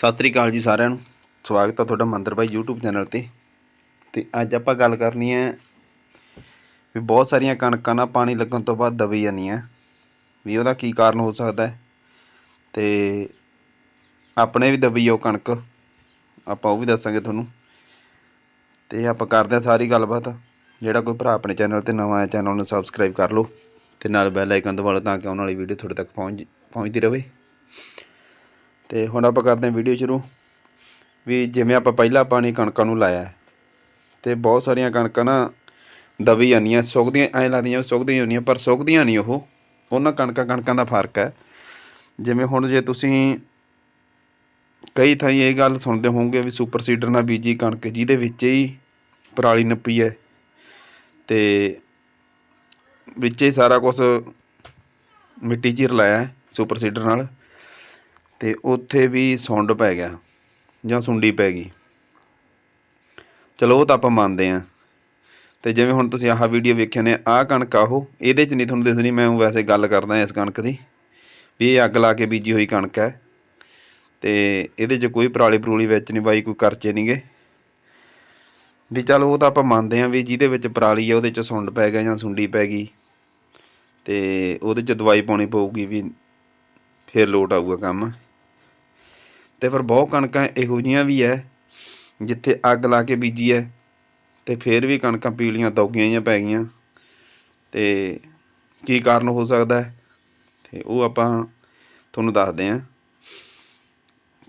ਸਤਿ ਸ੍ਰੀ ਅਕਾਲ ਜੀ ਸਾਰਿਆਂ ਨੂੰ। ਸਵਾਗਤ ਹੈ ਤੁਹਾਡਾ ਮੰਦਰ ਬਾਈ YouTube ਚੈਨਲ ਤੇ। ਤੇ ਅੱਜ ਆਪਾਂ ਗੱਲ ਕਰਨੀ ਹੈ ਵੀ ਬਹੁਤ ਸਾਰੀਆਂ ਕਣਕਾਂ ਨਾਲ ਪਾਣੀ ਲੱਗਣ ਤੋਂ ਬਾਅਦ ਦਬੀ ਜਾਂਦੀਆਂ। ਵੀ ਉਹਦਾ ਕੀ ਕਾਰਨ ਹੋ ਸਕਦਾ ਹੈ। ਤੇ ਆਪਣੇ ਵੀ ਦਬੀ ਉਹ ਕਣਕ। ਆਪਾਂ ਉਹ ਵੀ ਦੱਸਾਂਗੇ ਤੁਹਾਨੂੰ। ਤੇ ਆਪਾਂ ਕਰਦੇ ਹਾਂ ਸਾਰੀ ਗੱਲਬਾਤ। ਜਿਹੜਾ ਕੋਈ ਭਰਾ ਆਪਣੇ ਚੈਨਲ ਤੇ ਨਵਾਂ ਹੈ ਚੈਨਲ ਨੂੰ ਸਬਸਕ੍ਰਾਈਬ ਕਰ ਲਓ। ਤੇ ਨਾਲ ਬੈਲ ਆਈਕਨ ਦਬਾ ਲਓ ਤਾਂ ਕਿ ਆਉਣ ਵਾਲੀ ਵੀਡੀਓ ਤੁਹਾਡੇ ਤੱਕ ਪਹੁੰਚ ਪਹੁੰਚਦੀ ਰਹੇ। ਤੇ ਹੁਣ ਆਪਾਂ ਕਰਦੇ ਹਾਂ ਵੀਡੀਓ ਸ਼ੁਰੂ। ਵੀ ਜਿਵੇਂ ਆਪਾਂ ਪਹਿਲਾਂ ਪਾਣੀ ਕਣਕਾਂ ਨੂੰ ਲਾਇਆ ਹੈ, ਤੇ ਬਹੁਤ ਸਾਰੀਆਂ ਕਣਕਾਂ ਨਾ ਦਬੀ ਜਾਂਦੀਆਂ ਸੁੱਕਦੀਆਂ ਐਂ ਲੱਗਦੀਆਂ ਸੁੱਕਦੀਆਂ ਹੁੰਦੀਆਂ ਪਰ ਸੁੱਕਦੀਆਂ ਨਹੀਂ ਉਹ। ਉਹਨਾਂ ਕਣਕਾਂ ਕਣਕਾਂ ਦਾ ਫ਼ਰਕ ਹੈ। ਜਿਵੇਂ ਹੁਣ ਜੇ ਤੁਸੀਂ ਕਈ ਥਾਈਂ ਇਹ ਗੱਲ ਸੁਣਦੇ ਹੋਵੋਗੇ ਵੀ ਸੁਪਰ ਸੀਡਰ ਨਾਲ ਬੀਜੀ ਕਣਕ ਜਿਹਦੇ ਵਿੱਚ ਹੀ ਪਰਾਲੀ ਨੱਪੀ ਹੈ ਤੇ ਵਿੱਚ ਹੀ ਸਾਰਾ ਕੁਝ ਮਿੱਟੀ 'ਚ ਹੀ ਰਲਾਇਆ ਸੁਪਰ ਸੀਡਰ ਨਾਲ। ਤੇ ਉੱਥੇ ਵੀ ਸੁੰਡ ਪੈ ਗਿਆ ਜਾਂ ਸੁੰਡੀ ਪੈ ਗਈ। ਚਲੋ ਉਹ ਤਾਂ ਆਪਾਂ ਮੰਨਦੇ ਆਂ ਤੇ ਜਿਵੇਂ ਹੁਣ ਤੁਸੀਂ ਆਹ ਵੀਡੀਓ ਵੇਖਿਆ ਨੇ, ਆਹ ਕਣਕ ਆ ਉਹ, ਇਹਦੇ 'ਚ ਨਹੀਂ ਤੁਹਾਨੂੰ ਦਿਸਣੀ ਮੈਂ ਵੈਸੇ ਗੱਲ ਕਰਦਾ ਇਸ ਕਣਕ ਦੀ, ਵੀ ਇਹ ਅੱਗ ਲਾ ਕੇ ਬੀਜੀ ਹੋਈ ਕਣਕ ਹੈ। ਤੇ ਇਹਦੇ 'ਚ ਕੋਈ ਪਰਾਲੀ ਪਰੂਲੀ ਵਿੱਚ ਨਹੀਂ, ਬਾਈ ਕੋਈ ਕਰਚੇ ਨਹੀਂਗੇ ਵੀ ਚਲ ਉਹ ਤਾਂ ਆਪਾਂ ਮੰਨਦੇ ਆਂ ਵੀ ਜਿਹਦੇ ਵਿੱਚ ਪਰਾਲੀ ਆ, ਉਹਦੇ 'ਚ ਸੁੰਡ ਪੈ ਗਿਆ ਜਾਂ ਸੁੰਡੀ ਪੈ ਗਈ। ਤੇ ਉਹਦੇ 'ਚ ਦਵਾਈ ਪਾਉਣੀ ਪਊਗੀ ਵੀ, ਫਿਰ ਲੋਟ ਆਊਗਾ ਕੰਮ। ਤੇ ਪਰ ਬਹੁਤ ਕਣਕਾਂ ਇਹੋ ਜਿਹੀਆਂ ਵੀ ਐ, ਜਿੱਥੇ ਅੱਗ ਲਾ ਕੇ ਬੀਜੀ ਐ, ਤੇ ਫਿਰ ਵੀ ਕਣਕਾਂ ਪੀਲੀਆਂ ਦੌਗੀਆਂ ਜਿਹੀਆਂ ਪੈ ਗਈਆਂ। ਤੇ ਕੀ ਕਾਰਨ ਹੋ ਸਕਦਾ ਹੈ ਤੇ ਉਹ ਆਪਾਂ ਤੁਹਾਨੂੰ ਦੱਸਦੇ ਆਂ।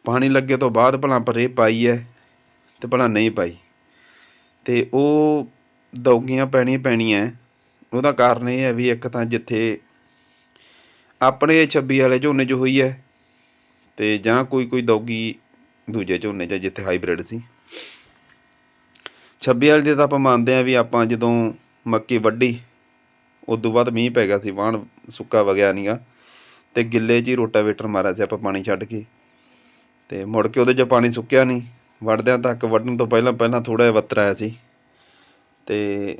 ਪਾਣੀ ਲੱਗੇ ਤੋਂ ਬਾਅਦ ਭਲਾ ਪਰੇ ਪਾਈ ਐ ਤੇ ਭਲਾ ਨਹੀਂ ਪਾਈ। ਤੇ ਉਹ ਦੌਗੀਆਂ ਪੈਣੀਆਂ ਪੈਣੀਆਂ ਉਹਦਾ ਕਾਰਨ ਇਹ ਹੈ ਵੀ ਇੱਕ ਤਾਂ ਜਿੱਥੇ ਆਪਣੇ 26 ਵਾਲੇ ਝੋਨੇ 'ਚ ਹੋਈ ਹੈ ਤੇ ਜਾਂ ਕੋਈ ਕੋਈ ਦੌਗੀ ਦੂਜੇ ਝੋਨੇ 'ਚ ਜਿੱਥੇ ਹਾਈਬ੍ਰਿਡ ਸੀ। 26 ਵਾਲੇ ਦੇ ਤਾਂ ਆਪਾਂ ਮੰਨਦੇ ਆ ਵੀ ਆਪਾਂ ਜਦੋਂ ਮੱਕੀ ਵੱਢੀ, ਉਦੋਂ ਬਾਅਦ ਮੀਂਹ ਪੈ ਗਿਆ ਸੀ, ਵਾਹਣ ਸੁੱਕਾ ਵਗਿਆ ਨੀਗਾ। ਤੇ ਗਿੱਲੇ 'ਚ ਹੀ ਰੋਟਾਵੇਟਰ ਮਾਰਿਆ ਸੀ ਆਪਾਂ ਪਾਣੀ ਛੱਡ ਕੇ। ਤੇ ਮੁੜ ਕੇ ਉਹਦੇ 'ਚ ਪਾਣੀ ਸੁੱਕਿਆ ਨਹੀਂ। ਵੱਢਦਿਆਂ ਤੱਕ ਵੱਢਣ ਤੋਂ ਪਹਿਲਾਂ ਪਹਿਲਾਂ ਥੋੜਾ ਜਿਹਾ ਵੱਤਰ ਆਇਆ ਸੀ। ਤੇ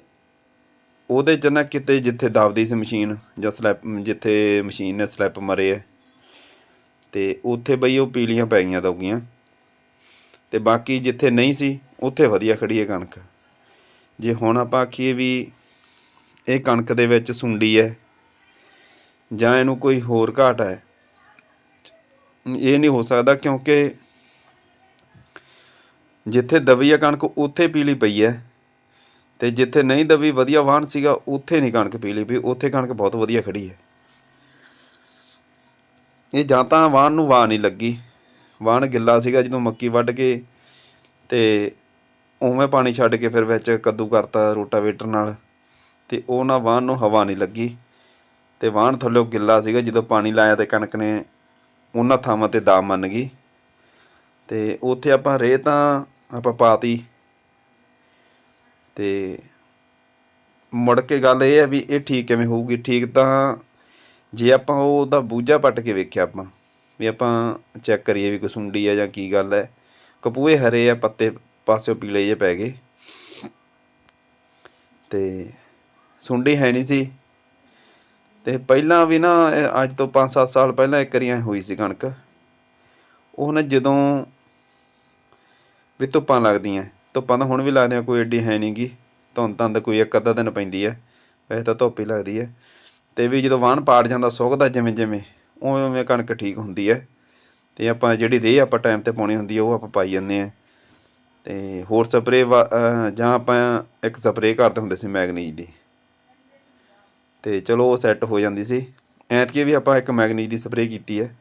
ਉਹਦੇ 'ਚ ਨਾ ਕਿਤੇ ਜਿੱਥੇ ਦਬਦੀ ਸੀ ਮਸ਼ੀਨ, ਜਾਂ ਸਲੈਪ, ਜਿੱਥੇ ਮਸ਼ੀਨ ਨੇ ਸਲੈਪ ਮਾਰੇ ਹੈ ਤੇ ਉੱਥੇ ਬਈ ਉਹ ਪੀਲੀਆਂ ਪੈ ਗਈਆਂ ਦੌਗੀਆਂ ਤੇ ਬਾਕੀ ਜਿੱਥੇ ਨਹੀਂ ਸੀ, ਉੱਥੇ ਵਧੀਆ ਖੜੀ ਹੈ ਕਣਕ। ਜੇ ਹੁਣ ਆਪਾਂ ਆਖੀਏ ਵੀ ਇਹ ਕਣਕ ਦੇ ਵਿੱਚ ਸੁੰਡੀ ਹੈ ਜਾਂ ਇਹਨੂੰ ਕੋਈ ਹੋਰ ਘਾਟ ਹੈ, ਇਹ ਨਹੀਂ ਹੋ ਸਕਦਾ ਕਿਉਂਕਿ ਜਿੱਥੇ ਦਬੀ ਹੈ ਕਣਕ, ਉੱਥੇ ਪੀਲੀ ਪਈ ਹੈ। ਤੇ ਜਿੱਥੇ ਨਹੀਂ ਦਬੀ ਵਧੀਆ ਵਾਹਣ ਸੀਗਾ, ਉੱਥੇ ਨਹੀਂ ਕਣਕ ਪੀਲੀ ਪਈ, ਉੱਥੇ ਕਣਕ ਬਹੁਤ ਵਧੀਆ ਖੜੀ ਹੈ। ਇਹ ਜਾਂ ਤਾਂ ਵਾਹਣ ਨੂੰ ਵਾਹ ਨਹੀਂ ਲੱਗੀ। ਵਾਹਣ ਗਿੱਲਾ ਸੀਗਾ ਜਦੋਂ ਮੱਕੀ ਵੱਢ ਕੇ ਤੇ ਉਵੇਂ ਪਾਣੀ ਛੱਡ ਕੇ ਫਿਰ ਵਿੱਚ ਕੱਦੂ ਕਰਤਾ ਰੋਟਾਵੇਟਰ ਨਾਲ ਤੇ ਉਹ ਨਾ ਵਾਹਣ ਨੂੰ ਹਵਾ ਨਹੀਂ ਲੱਗੀ ਤੇ ਵਾਹਣ ਥੱਲੇ ਗਿੱਲਾ ਸੀਗਾ ਜਦੋਂ ਪਾਣੀ ਲਾਇਆ ਤੇ ਕਣਕ ਨੇ ਉਹਨਾਂ ਥਾਵਾਂ ਤੇ ਦਾਮ ਮੰਨ ਗਈ। ਤੇ ਉੱਥੇ ਆਪਾਂ ਰੇਹ ਤਾਂ ਆਪਾਂ ਪਾਤੀ। ਤੇ ਮੁੜ ਕੇ ਗੱਲ ਇਹ ਹੈ ਵੀ ਇਹ ਠੀਕ ਕਿਵੇਂ ਹੋਊਗੀ? ਠੀਕ ਤਾਂ ਜੇ ਆਪਾਂ ਉਹ ਉਹਦਾ ਬੂਝਾ ਪੱਟ ਕੇ ਵੇਖਿਆ ਆਪਾਂ, ਵੀ ਆਪਾਂ ਚੈੱਕ ਕਰੀਏ ਵੀ ਕੋਈ ਸੁੰਡੀ ਆ ਜਾਂ ਕੀ ਗੱਲ ਹੈ, ਕਪੂਏ ਹਰੇ ਆ, ਪੱਤੇ ਪਾਸਿਓ ਪੀਲੇ ਜਿਹੇ ਪੈ ਗਏ। ਤੇ ਸੁੰਡੀ ਹੈ ਨਹੀਂ ਸੀ। ਤੇ ਪਹਿਲਾਂ ਵੀ ਨਾ, ਅੱਜ ਤੋਂ 5-7 ਸਾਲ ਪਹਿਲਾਂ ਇੱਕ ਵਾਰੀ ਹੋਈ ਸੀ ਕਣਕ। ਉਹ ਨਾ ਜਦੋਂ ਵੀ ਧੁੱਪਾਂ ਲੱਗਦੀਆਂ, ਧੁੱਪਾਂ ਤਾਂ ਹੁਣ ਵੀ ਲੱਗਦੀਆਂ, ਕੋਈ ਐਡੀ ਹੈ ਨਹੀਂਗੀ ਧੁੰਦ ਧੰਦ ਕੋਈ ਇੱਕ ਅੱਧਾ ਦਿਨ ਪੈਂਦੀ ਹੈ। ਵੈਸੇ ਤਾਂ ਧੁੱਪ ਹੀ ਲੱਗਦੀ ਹੈ। ਤੇ ਵੀ ਜਦੋਂ ਵਾਹਣ ਪਾੜ ਜਾਂਦਾ, ਸੁੱਕਦਾ ਜਿਵੇਂ ਜਿਵੇਂ, ਉਵੇਂ ਉਵੇਂ ਕਣਕ ਠੀਕ ਹੁੰਦੀ ਹੈ। ਤੇ ਆਪਾਂ ਜਿਹੜੀ ਰੇਹ ਆਪਾਂ ਟਾਈਮ ਤੇ ਪਾਉਣੀ ਹੁੰਦੀ ਹੈ, ਉਹ ਆਪਾਂ ਪਾਈ ਜਾਂਦੇ ਆ ਤੇ ਹੋਰ ਸਪਰੇ ਜਾਂ ਆਪਾਂ ਇੱਕ ਸਪਰੇ ਕਰਦੇ ਹੁੰਦੇ ਸੀ ਮੈਗਨੀਜ ਦੀ। ਤੇ ਚਲੋ ਉਹ ਸੈੱਟ ਹੋ ਜਾਂਦੀ ਸੀ। ਐਤਕੀ ਵੀ ਆਪਾਂ ਇੱਕ ਮੈਗਨੀਜ ਦੀ ਸਪਰੇ ਕੀਤੀ ਹੈ।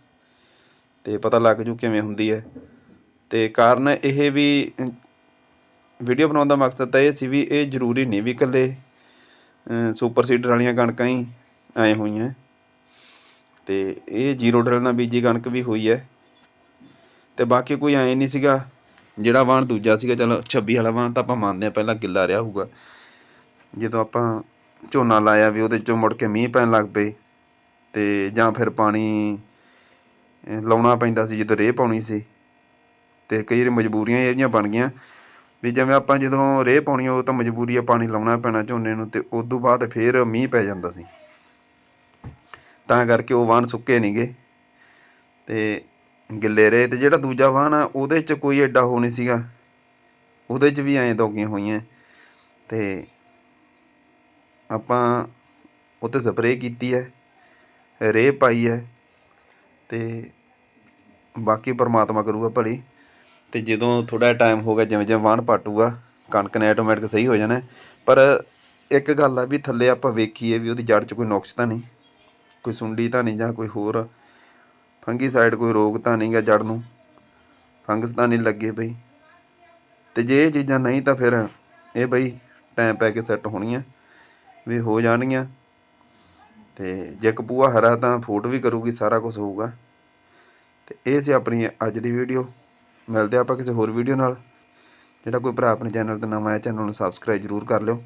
ਤੇ ਪਤਾ ਲੱਗ ਜੂ ਕਿਵੇਂ ਹੁੰਦੀ ਹੈ। ਤੇ ਕਾਰਨ ਇਹ ਵੀ ਵੀਡੀਓ ਬਣਾਉਣ ਦਾ ਮਕਸਦ ਤਾਂ ਇਹ ਸੀ ਵੀ ਇਹ ਜ਼ਰੂਰੀ ਨਹੀਂ ਵੀ ਇਕੱਲੇ ਸੁਪਰ ਸੀਡਰ ਵਾਲੀਆਂ ਕਣਕਾਂ ਹੀ ਆਏ ਹੋਈਆਂ ਤੇ ਇਹ ਜ਼ੀਰੋ ਡਰਲ ਨਾਲ ਬੀਜੀ ਕਣਕ ਵੀ ਹੋਈ ਹੈ ਤੇ ਬਾਕੀ ਕੋਈ ਐ ਨਹੀਂ ਸੀਗਾ, ਜਿਹੜਾ ਵਾਹਣ ਦੂਜਾ ਸੀਗਾ, ਚਲੋ 26 ਵਾਲਾ ਵਾਹਣ ਤਾਂ ਆਪਾਂ ਮੰਨਦੇ ਆ, ਪਹਿਲਾਂ ਗਿੱਲਾ ਰਿਹਾ ਹੋਊਗਾ। ਜਦੋਂ ਆਪਾਂ ਝੋਨਾ ਲਾਇਆ ਵੀ ਉਹਦੇ ਚੋਂ ਮੁੜ ਕੇ ਮੀਂਹ ਪੈਣ ਲੱਗ ਪਏ, ਤੇ ਜਾਂ ਫਿਰ ਪਾਣੀ ਲਾਉਣਾ ਪੈਂਦਾ ਸੀ ਜਦੋਂ ਰੇਹ ਪਾਉਣੀ ਸੀ। ਤੇ ਕਈ ਵਾਰੀ ਮਜਬੂਰੀਆਂ ਇਹ ਜਿਹੀਆਂ ਬਣ ਗਈਆਂ, ਵੀ ਜਿਵੇਂ ਆਪਾਂ ਜਦੋਂ ਰੇਹ ਪਾਉਣੀ ਉਹ ਤਾਂ ਮਜਬੂਰੀ ਆ ਪਾਣੀ ਲਾਉਣਾ ਪੈਣਾ ਝੋਨੇ ਨੂੰ, ਤੇ ਉਸ ਤੋਂ ਬਾਅਦ ਫਿਰ ਮੀਂਹ ਪੈ ਜਾਂਦਾ ਸੀ। ਤਾਂ ਕਰਕੇ ਉਹ ਵਾਹਣ ਸੁੱਕੇ ਨਹੀਂਗੇ ਤੇ ਗਿੱਲੇ ਰਹੇ ਤੇ ਜਿਹੜਾ ਦੂਜਾ ਵਾਹਣ ਆ, ਉਹਦੇ 'ਚ ਕੋਈ ਐਡਾ ਹੋ ਨਹੀਂ ਸੀਗਾ। ਉਹਦੇ 'ਚ ਵੀ ਐਂ ਦੋਗੀਆਂ ਹੋਈਆਂ। ਤੇ ਆਪਾਂ ਉੱਤੇ ਸਪਰੇਅ ਕੀਤੀ ਹੈ, ਰੇਹ ਪਾਈ ਹੈ ਤੇ ਬਾਕੀ ਪਰਮਾਤਮਾ ਕਰੂਗਾ ਭਲੀ। ਤੇ ਜਦੋਂ ਥੋੜਾ ਟਾਈਮ ਹੋ ਗਿਆ, ਜਿਵੇਂ ਜਿਵੇਂ ਵਾਹਣ ਪਾਟੂਗਾ, ਕਣਕ ਨੇ ਆਟੋਮੈਟਿਕ ਸਹੀ ਹੋ ਜਾਣਾ। ਪਰ ਇੱਕ ਗੱਲ ਆ ਵੀ ਥੱਲੇ ਆਪਾਂ ਵੇਖੀਏ ਵੀ ਉਹਦੀ ਜੜ 'ਚ ਕੋਈ ਨੁਕਸ ਤਾਂ ਨਹੀਂ। ਕੋਈ ਸੁੰਡੀ ਤਾਂ ਨਹੀਂ ਜਾਂ ਕੋਈ ਹੋਰ? ਫੰਗੀਸਾਈਡ ਕੋਈ ਰੋਗ ਤਾਂ ਨਹੀਂ ਗਾ ਜੜ ਨੂੰ? ਫੰਗਸ ਤਾਂ ਨਹੀਂ ਲੱਗੇ ਬਈ? ਤੇ ਜੇ ਇਹ ਚੀਜ਼ਾਂ ਨਹੀਂ ਤਾਂ ਫਿਰ ਇਹ ਬਈ ਟਾਈਮ ਪੈ ਕੇ ਸੈੱਟ ਹੋਣੀਆਂ, ਵੀ ਹੋ ਜਾਣਗੀਆਂ। ਤੇ ਜੇ ਕਪੂਆ ਹਰਾ ਤਾਂ ਫੋਟ ਵੀ ਕਰੂਗੀ, ਸਾਰਾ ਕੁਝ ਹੋਊਗਾ। ਤੇ ਇਹ ਸੀ ਆਪਣੀ ਅੱਜ ਦੀ ਵੀਡੀਓ ਮਿਲਦੇ ਆਪਾਂ ਕਿਸੇ ਹੋਰ ਵੀਡੀਓ ਨਾਲ। ਜਿਹੜਾ ਕੋਈ ਭਰਾ ਆਪਣੇ ਚੈਨਲ ਤੇ ਨਵਾਂ ਆਇਆ ਚੈਨਲ ਨੂੰ ਸਬਸਕ੍ਰਾਈਬ ਜ਼ਰੂਰ ਕਰ ਲਿਓ।